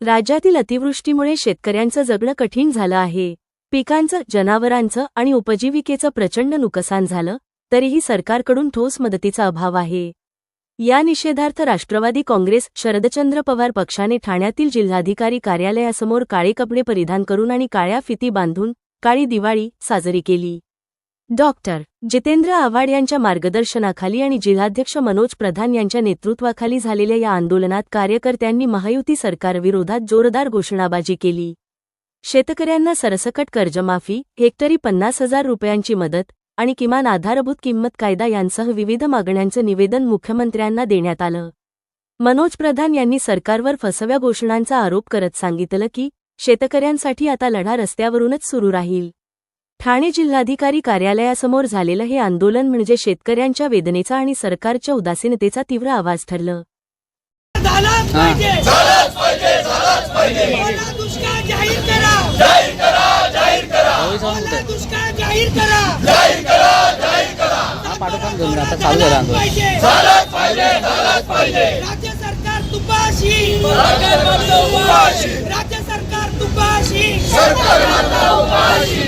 राज्यातील अतिवृष्टीमुळे शेतकऱ्यांचं जगणं कठीण झालं आहे. पिकांचं जनावरांचं आणि उपजीविकेचं प्रचंड नुकसान झालं तरीही सरकारकडून ठोस मदतीचा अभाव आहे. या निषेधार्थ राष्ट्रवादी काँग्रेस शरदचंद्र पवार पक्षाने ठाण्यातील जिल्हाधिकारी कार्यालयासमोर काळे कपडे परिधान करून आणि काळ्या फिती बांधून काळी दिवाळी साजरी केली. डॉक्टर जितेंद्र आव्हाड यांच्या मार्गदर्शनाखाली आणि जिल्हाध्यक्ष मनोज प्रधान यांच्या नेतृत्वाखाली झालेल्या या आंदोलनात कार्यकर्त्यांनी महायुती सरकारविरोधात जोरदार घोषणाबाजी केली. शेतकऱ्यांना सरसकट कर्जमाफी हेक्टरी पन्नास हजार रुपयांची मदत आणि किमान आधारभूत किंमत कायदा यांसह विविध मागण्यांचं निवेदन मुख्यमंत्र्यांना देण्यात आलं. मनोज प्रधान यांनी सरकारवर फसव्या घोषणांचा आरोप करत सांगितलं की शेतकऱ्यांसाठी आता लढा रस्त्यावरूनच सुरू राहील. ठाणे जिल्हाधिकारी कार्यालयासमोर झालेलं हे आंदोलन म्हणजे शेतकऱ्यांच्या वेदनेचा आणि सरकारच्या उदासीनतेचा तीव्र आवाज ठरलं. झालाच पाहिजे. झालाच पाहिजे झालाच पाहिजे. दुष्काळ जाहीर करा. जाहीर करा जाहीर करा. दुष्काळ जाहीर करा. जाहीर करा जाहीर करा. पाठोपाठ घेऊन आता चालू झाला आंदोलन. पाहिजे. झालाच पाहिजे झालाच पाहिजे. राज्य सरकार तुपाशी राज्य सरकार तुपाशी सरकार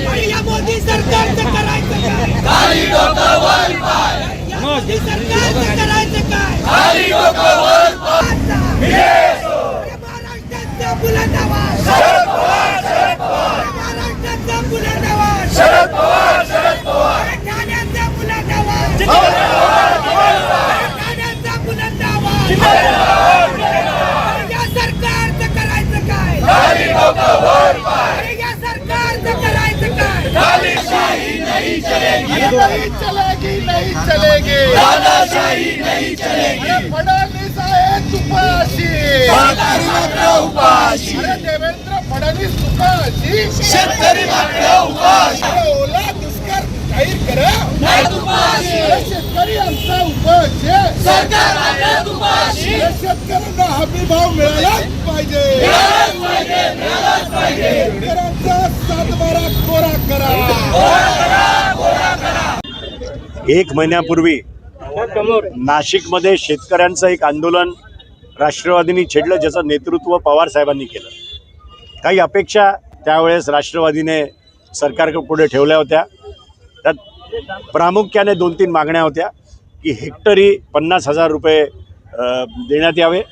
आणि या मोदी सरकारचं करायचं काय खाली डोकावर या मोदी सरकारचं करायचं काय? खाली महाराष्ट्राचा बुलंद आवाज. शरद पवार शरद पवार. महाराष्ट्राचा बुलंद आवाज. शरद पवार शरद पवार. ठाण्याचा बुलंद आवाज. ठाण्याचा बुलंद आवाज. या सरकारचं करायचं काय? चलेगी नहीं चलेगी। दादाशाही नहीं चलेगी। फडणवीस आहे तुपाशी। उपाशी। अरे देवेंद्र फडणवीस तुपाशी। शेतकरी मात्र उपाशी। ओला दुष्काळ जाहीर करा। अरे शेतकरी आमचा उपाशी आहे. अरे शेतकऱ्यांना हमी भाव मिळालाच पाहिजे। एक महिन्यापूर्वी नाशिकमध्ये शेतकऱ्यांचं एक आंदोलन राष्ट्रवादीने छेडलं ज्याचं नेतृत्व पवार साहेबांनी केलं. काही अपेक्षा त्यावेळेस राष्ट्रवादीने सरकारकडे पुढे ठेवल्या होत्या. त्यात प्रामुख्याने दोन तीन मागण्या होत्या की हेक्टरी पन्नास हजार रुपये देण्यात यावे.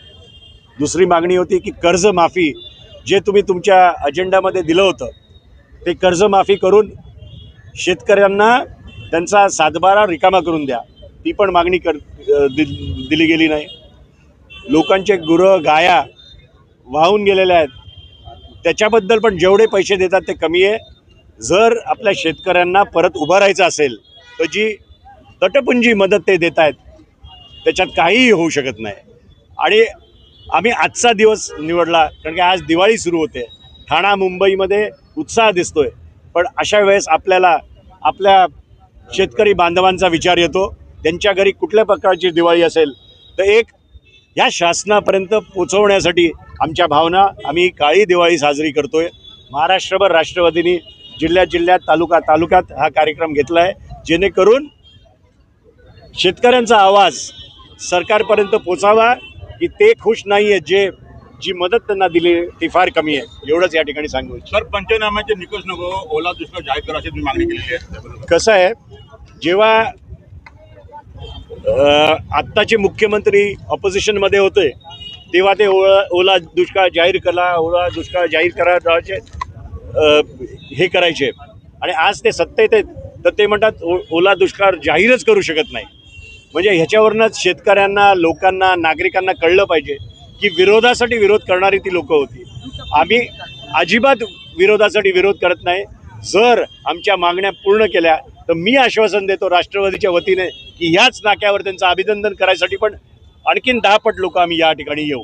दुसरी मागणी होती की कर्जमाफी जे तुम्ही तुमच्या अजेंडामध्ये दिलं होतं ते कर्जमाफी करून शेतकऱ्यांना त्यांचा सातबारा रिकामा करून द्या. ती पण मागणी कर दि दिली गेली नाही. लोकांचे गुरं गाया वाहून गेलेल्या आहेत. त्याच्याबद्दल पण जेवढे पैसे देतात ते कमी आहे. जर आपल्या शेतकऱ्यांना परत उभं राहायचं असेल तर जी तटपुंजी मदत ते देत आहेत त्याच्यात काहीही होऊ शकत नाही. आणि आम्ही आजचा दिवस निवडला कारण की आज दिवाळी सुरू होते. ठाणा मुंबईमध्ये उत्साह दिसतोय. पण अशा वेळेस आपल्याला आपल्या शेतकरी बांधवांचा विचार येतो त्यांच्या घरी कुठल्या प्रकारची दिवाळी असेल तर एक या शासनापर्यंत पोचवण्यासाठी आमच्या भावना आम्ही काळी दिवाळी साजरी करतो आहे महाराष्ट्रभर राष्ट्रवादीने जिल्ह्यात जिल्ह्यात तालुका तालुक्यात हा कार्यक्रम घेतला आहे जेणेकरून शेतकऱ्यांचा आवाज सरकारपर्यंत पोचावा की ते खुश नाही आहेत जे जी मदत त्यांना दिली ती फार कमी आहे. एवढंच या ठिकाणी सांगू. सर पंचनाम्याचे निकष नको ओला दुष्काळ जाहीर करा अशी तुम्ही मागणी केलेली आहे. कसं आहे जेव्हा आत्ताचे मुख्यमंत्री ऑपोजिशनमध्ये होते तेव्हा ते ओला ओला दुष्काळ जाहीर करा ओला दुष्काळ जाहीर करा हे करायचे. आणि आज ते सत्तेत आहेत तर ते म्हणतात ओ ओला दुष्काळ जाहीरच करू शकत नाही. म्हणजे ह्याच्यावरूनच शेतकऱ्यांना लोकांना नागरिकांना कळलं पाहिजे. की विरोधासाठी विरोध करणारी ती लोकं होती. आम्ही अजिबात विरोधासाठी विरोध करत नाही. जर आमच्या मागण्या पूर्ण केल्या तर मी आश्वासन देतो राष्ट्रवादीच्या वतीने की ह्याच नाक्यावर त्यांचं अभिनंदन करायसाठी पण आणखीन दहा पट लोक आम्ही या ठिकाणी येऊ.